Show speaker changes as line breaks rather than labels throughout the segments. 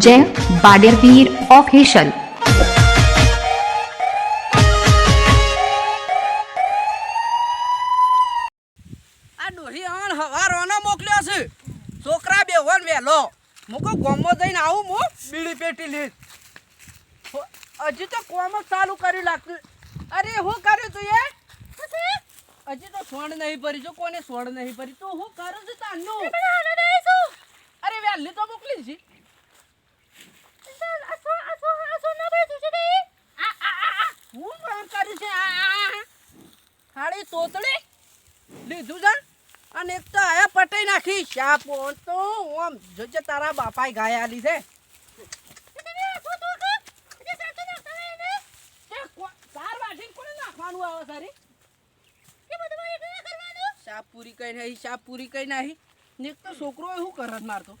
જય બાડેરવીર ઓફિશિયલ
આ ડોહી મોકલ્યો છે. છોકરા બેવન વેલો મુકો ગોમો જઈને આવું મો બીડી પેટી લીધ હજી તો કોમ ચાલુ કર્યું લાગતું અરે, હું કર્યું તું એ? હજી તો સોણ નહીં ભરી જો કોને સોણ નહીં પડી તો હું કરું છું તાનું અરે વેલી તો મોકલી છે. હું કામ કરી છે? આ? તોતળી લીધું છે અને એક તો આયા પટાઈ નાખી. શા પોણ તો આમ જોજે તારા બાપાએ ગાય આલી છે કો- ચાર વાટીને કોને નાખવાનું આવે સારી શાપ પૂરી કઈ નહીં શાપ પૂરી કઈ નહીં ને તો છોકરો એવું કરત મારતો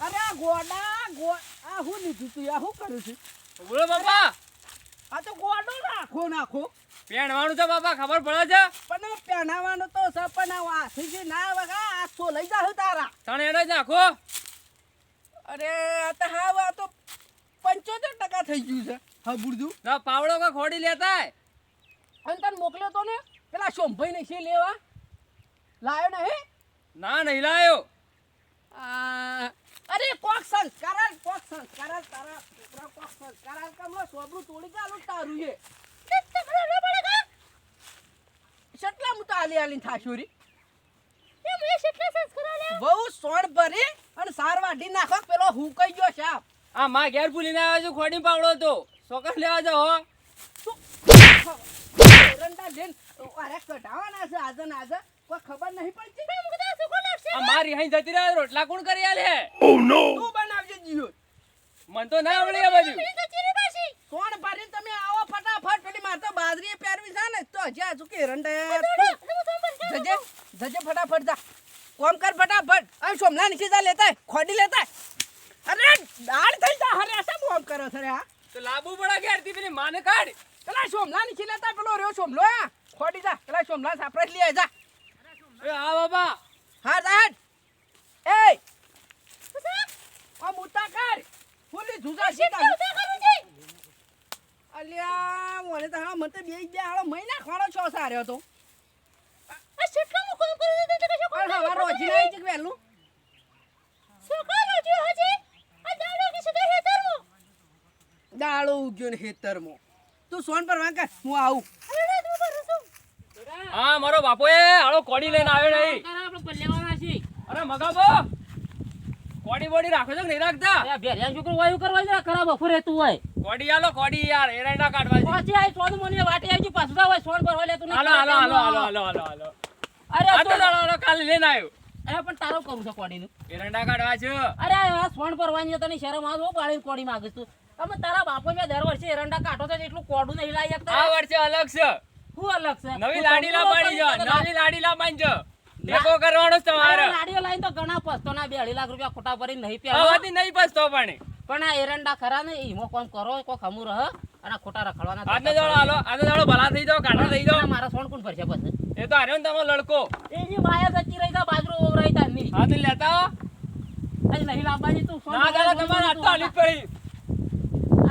અરે આ ગોડા ગો આ હું લીધું તું? આ શું કર્યું છે?
બોલો બાપા.
આ તો ગોડો નાખો નાખો.
પહેણવાનું છે બાપા ખબર પડે છે?
પણ પહેણાવાનું તો છે પણ હાથી છે ના વગા આ તો લઈ જાવ તારા.
તને એને નાખો.
અરે આ તો હા આ તો પંચોતેર ટકા થઈ ગયું છે. હા બુરદું
ના પાવડો કા ખોડી લેતા.
અને તને મોકલ્યો તો ને? પેલા શોભાઈ ને છે લેવા? લાયો નહીં
ના નહીં લાયો.
અરે કોક સંસ્કાર કોક સંસ્કાર તારા છોકરા કોક સંસ્કાર કમલો સોબરું તોડી ગાલું તારું એ કેટલા હું તો આલી આલીને સંસ્કાર રી? બહુ સોણ ભરી અને સાર વાઢી નાખો પેલો હું કઈ ગયો સાપ
આ માં ઘેર ભૂલીને આવ્યો છું ખોડી પાવડો તો. સોકર લેવા જાઓ હો.
એરંડા લઈને અરે કઢાવાના છે આજે ને આજે. કોઈ ખબર નહીં પડતી.
આ માં રિહાઈ જતી રહે રોટલા કોણ કરી આલે?
તું બનાવજે જીઓ
મન તો ના આવડે આ બધું
સોણ ભરીને તમે આવો ફટાફટ? પેલી મારે તો બાજરી પહેરવી છે ને તો હજી આજુ કે એરંડા જજે જજે ફટાફટ જા. કોમ કર ફટાફટ. આ સોમલા નીચે જા લેતા ખોડી લેતા. અરે દાળ થઈ જા હરે આ કોમ કરો છો રે આ
તો લાંબુ પડે ઘેરથી પેલી માને કાઢ.
પેલા સોમલા નીચે લેતા પેલો રહ્યો સોમલો આ ખોડી જા પેલા સોમલા સાપરે જ લઈ આવી જા.
એ આ બાબા.
હા જા એ! આ મુતા કર. ફૂલી જુજા સીધા અલ્યા મને તો હા મને તો બે બે આળો મહિના ખોળો છો સાર્યો તો રોજી આવી છે વહેલું દાળો ઉગ્યો ને હેતરમાં. તું સોન પર વાંક હું આવું.
હા મારો બાપો એ હાલો કોડી લઈને આવ્યો નહીં. અરે મગાબો કોડી બોડી રાખો છો કે નહીં રાખતા? કોડી આલો કોડી યાર એરંડા કાઢવા છે. હાલો હાલો હાલો હાલો હાલો હાલો હાલો. અરે તો હાલો કાલે લઈને આવ્યો.
તારો કરું છે કોડીનું.
એરંડા કાઢવા છે.
અરે આ સોણ પરવાની તને શરમ આવો બાળી કોડી માંગીશ તું. તમે તારા બાપો મેં દર વર્ષે એરંડા કાઢો છો એટલું કોડું નહીં લાવી
આ વર્ષે અલગ છે.
શું અલગ છે?
નવી લાડી લાવવાની
જો
નવી લાડી લાવવાની છે ટેકો કરવાનો છે તમારે.
લાડીઓ લાવીને તો ઘણા પસ્તોના બે અઢી લાખ રૂપિયા ખોટા ભરી નહીં
પ્યા
પહેરો
નહીં પસ્તો પણ.
પણ આ એરંડા ખરા ને ઈમો કોમ કરો કોઈ ખમું રહ અને ખોટા રખડવાના
આજનો જાળો હાલો આજનો જાળો ભલા થઈ જાવ કાઢા થઈ જાવ
મારા સોણ કોણ ભરશે પછી?
એ તો આર્યો ને તમારો લડકો.
એ જે માયા સચી રહી તા બાજરો ઓવરાઈ તા ની
હા તો લેતા.
આજે નહીં લાંબાજી તું સોણ
ના
જાળો
તમારા
તું
પડી.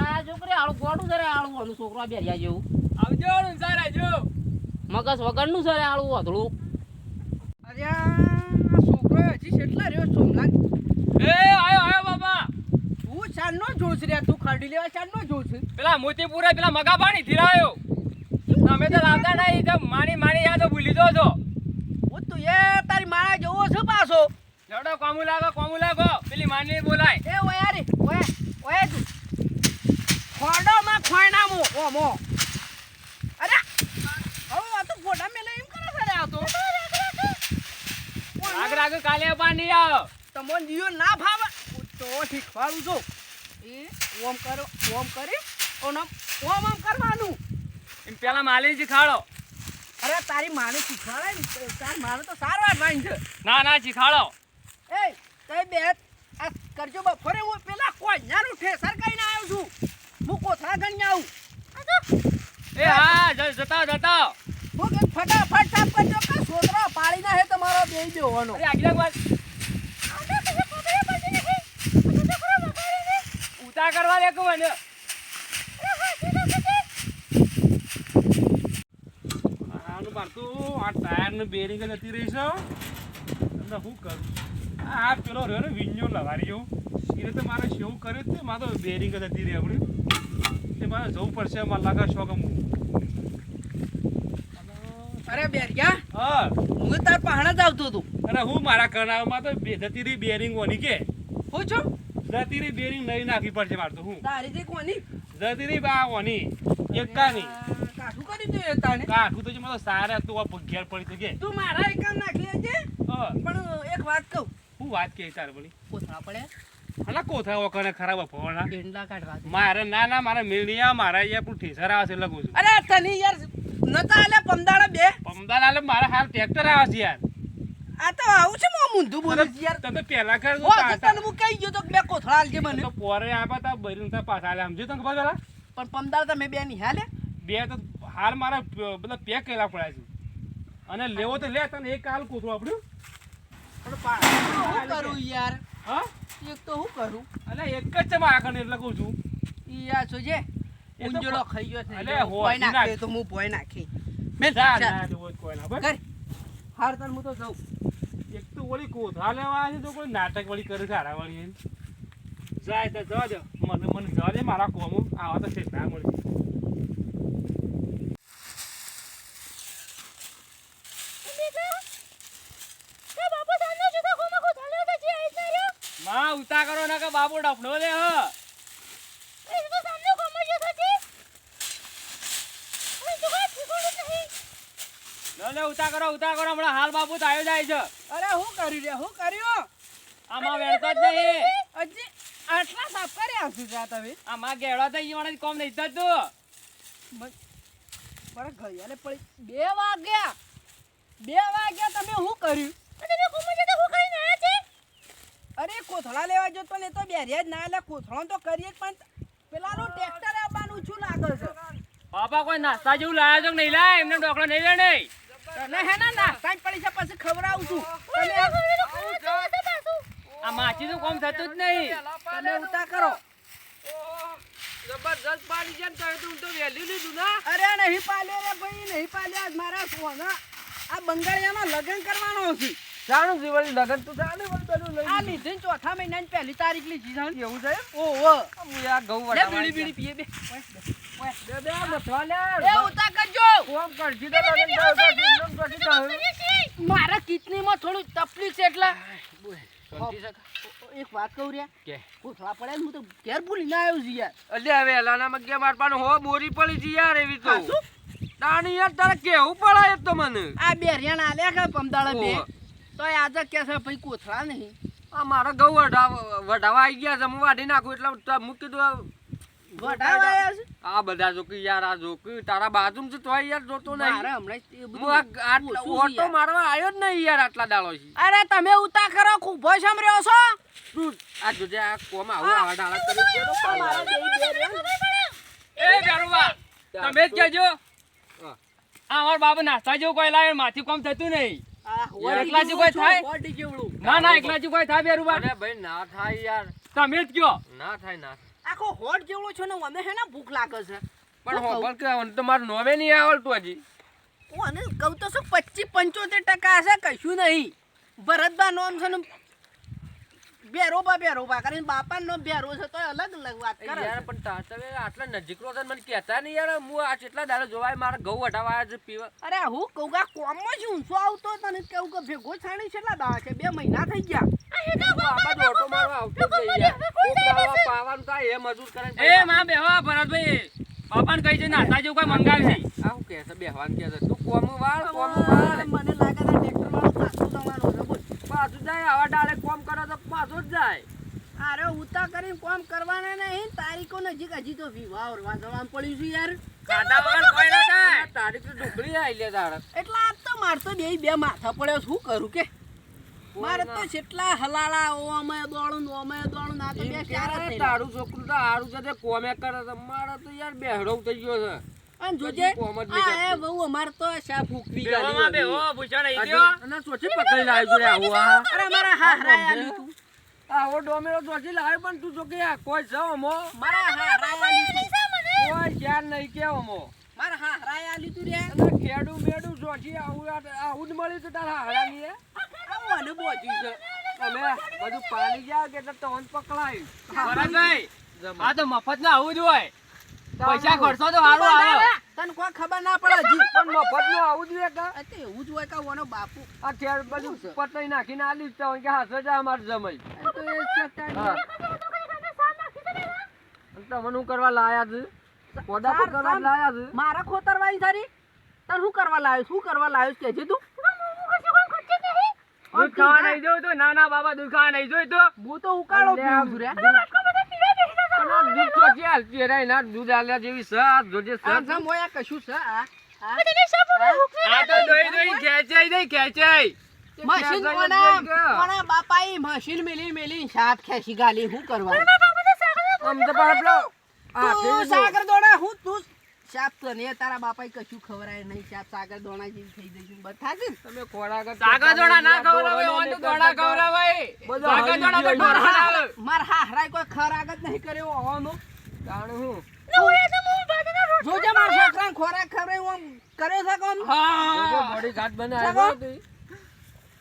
આ છોકરી આળું ગોડું જરા આળો આનું છોકરો બેરિયા જેવું.
આવજો નુસાર આવજો.
મગજ વગરનું છે આળું વધળું.
અરે આ છોકરો હજી કેટલા રહ્યો સોમનાથ.
એ આયો આયો બાબા
તું ચાંદનો જોશ રે તું ખાડી લેવા ચાંદનો જોશ.
પેલા મોતીપુરા પેલા મગા પાણી થી તમે તો લાવતા નહીં તો માણી માણી યાદ ભૂલી દો છો.
હું તું એ તારી માળા જોવો છો પાછો.
લડો કોમુ લાગો કોમુ લાગો. પેલી માની બોલાય.
એ ઓયારી ઓય ઓય ઓયા તું. ખોડો માં ખોયના મો ઓ મો અરે હવે આ તો ફોટા મેલે એમ કરે છે રે આ તો
રાગ કાલે પાણી આવ.
તમોન જીઓ ના ફાવે. તો શીખવાડું છું. એ ઓમ કરો ઓમ કરી ઓમ ઓમ ઓમ કરવાનું.
એમ પેલા માલી ખાડો
અરે તારી માને શીખવાડે ને તાર માને તો સારું વાંચવાની છે.
ના ના શીખાડો.
એ તઈ બે આ કરજો બપોરે હું પેલા કોન્યાનું ઠેસર કરીને આવ્યો છું. હું કોથળા ગણી આવું.
એ હા જતા જતા.
હું કે ફટાફટ સાફ કરજો. કે છોકરો પાડી ના હે તમારો બે બેવાનો
અરે આગળ વાત. ઉતા કરવા દે કે મને.
આનું મારતું આ ટાયરનું બેરિંગ નથી રહી છે. અને શું કરું? આ પેલો રહ્યો ને વિંજો લગાડી જવું. એને તો મારે શેવું કર્યું તે મારે તો બેરિંગ જ હતી રહી આપણી તે મારે જવું પડશે મારા લાગા શોખ હું
અરે બેરિયા
હા.
હું તાર પહાણા જ આવતો હતો.
અરે હું મારા કરનારમાં તો જતી રહી બેરિંગ ઓની કે?
હું છું?
જતી રહી બેરિંગ નહીં નાખવી પડશે મારે તો હું.
તારી જે કોની?
જતી રહી બા ઓની એકાની.
કાઠું કરી દઉં એ તાને
કાઠું તો જે મારો સારા તું આ પગેર પડી તો કે.
તું મારા એકામ નાખી લેજે.
હા.
પણ એક વાત કહું.
હું વાત કે તાર બોલી?
કોથળા પડે
અલા કોથા વખત ખરાબ ફોણા
ડેંડા કાઢવા
મારે ના ના મારે મેળિયા મારા અહીંયા પણ સરાવા છે લગું છું.
અરે તની યાર નતા આલે પમદાડા બે.
પમદાર આલે મારે હાલ ટ્રેક્ટર આવે છે યાર.
આ તો આવું છે મો મુંધું બોલે છે યાર.
તમે પેલા કર
તને હું કહી ગયો તો બે કોથળા આલજે મને
તો પોરે આપ્યા તા બૈરું તા પાછા આલે સમજ્યો તને ખબર પેલા?
પણ પમદાડા તમે બે નિહાલે
બે તો હાલ મારા બધા પેક કરેલા પડ્યા છે. અને લેવો તો લે તને એક હાલ કોથળું આપણું
પણ કરું યાર?
હા?
એક તો હું કરું?
અલ્યા એક જ છે મારા કને એટલે કહું છું.
ઈ આ જોજે.
એ તો
ઉંજળો ખાઈ ગયો છે
અલે,
હોય નાખે. તો હું ભોય નાખી.
મેં
ના
ના તો કોઈ ના બસ
હાર તન હું તો જાઉં.
એક તો ઓલી કોથળા લેવા આવે છે તો કોઈ નાટક વળી કરે છે હારા વળી જાય તો જવા દો. મને મને જવા દે મારા કોમો આવા તો છે ના મળી.
માં ઉતા કરો ના કે બાબુ ડફડો લે હ. લે લે ઉતા કરો ઉતા કરો હમણાં હાલ બાબુ તો આવ્યો જાય છે.
અરે હું કર્યું રે હું કર્યું?
આમાં વેળતો જ નહીં.
હજી આટલા સાફ કર્યા છું જા તમે.
આમાં ગેળો થઈ ગયો મને કોમ નહીં થતું.
મારા ઘડિયાળે પડી બે વાગ્યા. બે વાગ્યા તમે શું કર્યું? અરે કોથળા લેવા જો તો ને તો બેરિયા જ ના એટલે કોથળો તો કરીએ જ પણ પેલાનું ટ્રેક્ટર આવવાનું શું લાગે છે?
બાપા કોઈ નાસ્તા જેવું લાયા છો નહીં લાય? એમને ડોકડો નહીં લે નહીં.
તને હે ને પડી છે પછી ખવડાવું છું.
આ માછી નું કામ થતું જ નહીં.
તમે ઉતા કરો.
જબરજસ્ત પાણી છે તો હું તો વેલ્યુ લીધું ના?
અરે નહીં પાલે રે ભાઈ નહીં પાલે આજ મારા સોના. આ બંગાળિયામાં લગ્ન કરવાનો છે.
જાણું જીવન લગન તું જાણે બધું
આ લીધી. ચોથા મહિનાની પહેલી તારીખ લીધી જાણ
એવું છે
ઓહો
હું આ ઘઉં
બીડી બીડી પીએ બે.
બે બે મથવા લે
એ ઉતા કરજો.
કોમ કરજી તો લગન થાવ તો જીવન પછી થાવ
મારા થોડું તકલીફ છે એટલે. એક વાત કહું રે.
કે?
કોથળા પડે હું તો ઘેર ભૂલી ના આવ્યો છું યાર.
અલે હવે એલાનામાં ગયા મારવાનું હો બોરી પડી છે યાર એવી તો? તાણી યાર તારે કેવું પડે તો મને?
આ બે હરિયાણા આલ્યા કે પમદાળા બે. તો આજે કે છે ભાઈ કોથળા નહીં.
આ મારા ઘઉં વઢાવા વઢાવા આવી ગયા છે હું વાઢી નાખું એટલે મૂકી દઉં.
વઢાવા આવ્યા છે?
આ બધા જોકી યાર આ જોકી. તારા બાજુમ છે તોય યાર જોતો નહીં.
અરે હમણાં જ
ઓટો
યાર.
મારવા આવ્યો જ નહીં યાર આટલા દાડો છે
અરે તમે ઉતા કરો ખૂબો સમર્યો છો?
તું આ જોજે આ કોમ આવો ડાળા કરી દે તો
મારા બે બે
એ બેરુબા તમે જ કહેજો. આ અમાર બાબા નાસ્તા જેવું કોઈ લાવે માથી કોમ થતું નહીં.
આ
એકલા જ કોઈ થાય? ના ના એકલા જેવું કોઈ થાય બેરુબા.
અરે ભાઈ ના થાય યાર.
તમે જ કયો.
ના થાય ના
આખો હોટ જેવડો છો ને મને હે ને ભૂખ લાગે છે.
પણ હોબળ કે હવે તો મારું નોમે નહીં આવડતું હજી.
હું અને કહું તો શું પચીસ પંચોતેર ટકા હશે કશું નહીં. ભરતભા નોમ છે ને બેરોબા બેરોબા કરીને બાપાનો બેરો છે તો અલગ અલગ વાત કરે
યાર પણ તા- તમે આટલા નજીકનો છો ને મને કહેતા નહીં યાર હું આ કેટલા દાડો જોવાય મારા ઘઉં વઢાવા છે પીવા.
અરે હું કહું કે કોમમાં જ ઊંચો આવતો તને કેવું કે ભેગો છાણી કેટલા દાડા છે બે મહિના થઈ ગયા.
ઓટો આવતો જ યાર. દાડો આ પાવાનું થાય એ મજૂર કરે
એ માં બેહવા ભરતભાઈ. બાપાને કહી છે નાસ્તા જેવું કોઈ મંગાવી છે.
આ હું કહે છે બેહવાન કહે છે? તું કોમ વાળ કોમ વાળ.
મને લાગે છે ટ્રેક્ટર વાળો સાચું છે. બોલ
પાછું જાય આવા ડાળે કોમ કરો તો પાછું જ જાય.
અરે ઉતા કરીને કોમ કરવાના નહીં તારીખો નજીક હજી તો વિવાહ ઓરવા જવાનું પડ્યું છે યાર.
ખાધા વગર કોઈ ના
જાય તારીખ તો ઢોકળી આવી લે તારે.
એટલે આજ તો માર તો બે બે માથા પડ્યો શું કરું કે? મારે તો કેટલા હલાળા ઓમે દોડું ઓમે દોડું ના તો બે થઈ
તારું છોકરું તો હારું છે તે કોમે કરે છે. મારે તો યાર બેહડો થઈ ગયો છે.
અને જોજે. આ એ બહુ અમાર તો શા ફૂકવી
બેહોમાં
માં
બે હો ભૂષણ
આઈ
ગયો
અને સોચે પકડી લાવ્યો છે આવો આ
અરે મારા હારાય આલી તું
આવો ડોમેરો ચોથી લાવ્યો પણ તું જો કે આ કોઈ જાવ મો
મારા હારાય આલી તું
કોઈ ધ્યાન નહીં કે મો
મારા હારાય આલી તું રે.
અને ખેડું મેડું જોજી આવું આ- આવું જ મળ્યું છે તારા હારાની એ
આવું અને બોજ્યું છે.
અમે બધું પાણી ગયા કે તો તોન પકડાય.
ભરતભાઈ, આ તો મફતનું આવું જ હોય. પૈસા ખર્ચો તો સારું આવે.
તને કોઈ ખબર ના પડે હજી
પણ મફતનું આવું જ રે કા?
આ એવું જ હોય કા ઓનો બાપુ.
આ ખેડ બધું પતાઈ નાખીને આલી જ હોય કે હાથે જા અમાર જમાઈ.
તો એ.
હા. તમને શું કરવા લાયા છે? પોદા પર
કરવા
લાયા છે?
મારા ખોતરવાઈ તારી? તને શું કરવા લાયો શું કરવા લાયો કે તું?
દૂધ ખાવા નહીં જોયું તો ના ના બાબા દૂધ નહીં જોયું તો.
હું તો ઉકાળો પીઉં છું રે.
આ હાલતી રે એના દૂધ આલ્યા જેવી છે આ જોજે છે.
આ જમ કશું છે આ? આ?
આ તો દોઈ દોઈ ખેંચાઈ નહીં ખેંચાઈ.
મશીન
જાય
કોના
નહીં કે?
મશીન મેલી મેલી સાપ ખેંચી ગાલી શું કરવા
આમ તો પાછો
તું સાગર દોણા હું તું સાપ તો ને તારા બાપાએ કશું ખવરાય નહીં. સાપ સાગર દોણા જેવી થઈ જઈશું બધા જ
તમે ખોરાક જ
સાગર દોણા ના
કરતા
ઓન તો દોણા
કરતા.
સાગર દોણા તો
ગયો
ઢોર
અહીંયા.
બનાવે.
માર હાહરાય કોઈ ખરાક જ નહીં કર્યો હોવાનો
તાણ હું?
જોજે માર છોકરાને ખોરાક ખવડાવ્યો આમ કર્યો છે કોમ
ઘાટ બનાવ્યો.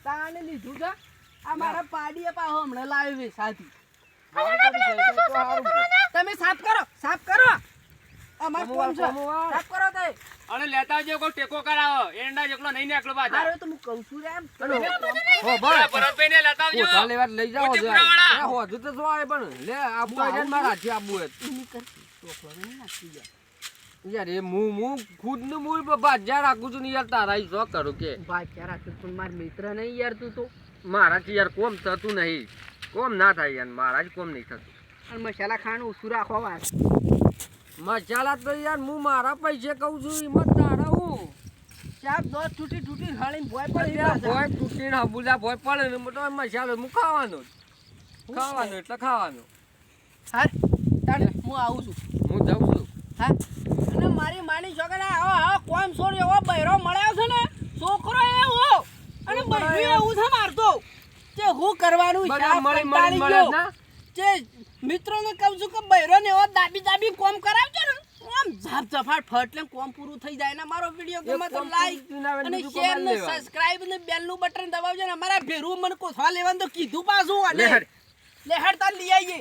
તાને લીધું છે? આ મારા પાડીએ પાહો હમણાં લાવ્યો
સાથી.
તમે સાફ કરો સાફ કરો. અમાર
કમુઆ,
કોમ છે. સાફ કરો તે.
અને લેતા આવજો કોઈ ટેકો કરાવો એરંડા જેટલો નહીં નીકળો પાછા.
હારું તો હું કહું છું રે એમ.
હલો.
તમે
હો,
લેતા આવજો.
કોઠા લેવા લઈ જાઓ છે.
પુરાવાળા.
અરે હોજુ તો આવે પણ લે આબુ આવી મારા હાથે આબુ હોય.
એની કર. ચોકલો નહીં નાખી જાય
યાર એ હું હું ખુદનું મૂળ બાજા રાખું છું ને યાર તારા શો કરું કે.
બાચ્યા રાખું પણ મારા મિત્ર નહીં યાર તું તો.
મારાથી યાર કોમ થતું નહીં. કોમ ના થાય યાર મારા જ કોમ નહીં થતું.
અને મસાલા ખાંડ ઓછું રાખો વાત
મસાલા તો યાર હું મારા પૈસે કહું છું હિંમત તારા હું.
સાપ દો તૂટી તૂટી હાળીને ભોય પડી
ભોય
છે.
તૂટીને હબુલા ભોય પડે ને મોટો મસાલો હું ખાવાનો ખાવાનો એટલે ખાવાનો.
હા તાણે હું આવું છું.
હું જાઉં છું.
હા અને મારી માની છોકરા આવો આવો કોમ સોર એવો બૈરો મળ્યો છે ને છોકરો એવો અને બૈરો એવું છે મારતો. તે હું કરવાનું છે?
મળી મળી મળે
ગયો. મિત્રોને કહું છું કે બૈરો ને એવો દાબી દાબી કોમ કરાવજો ને. આમ ઝાપ ઝફાટ ફટલે કોમ પૂરું થઈ જાય ને મારો વીડિયો ગમે તો લાઈક અને શેર ને સબસ્ક્રાઇબ ને બેલનું બટન દબાવજો ને અમારા ભેરું મને કોથવા લેવાનું તો કીધું પાછું. અને
લેહડતા હેડ.
લઈ આવીએ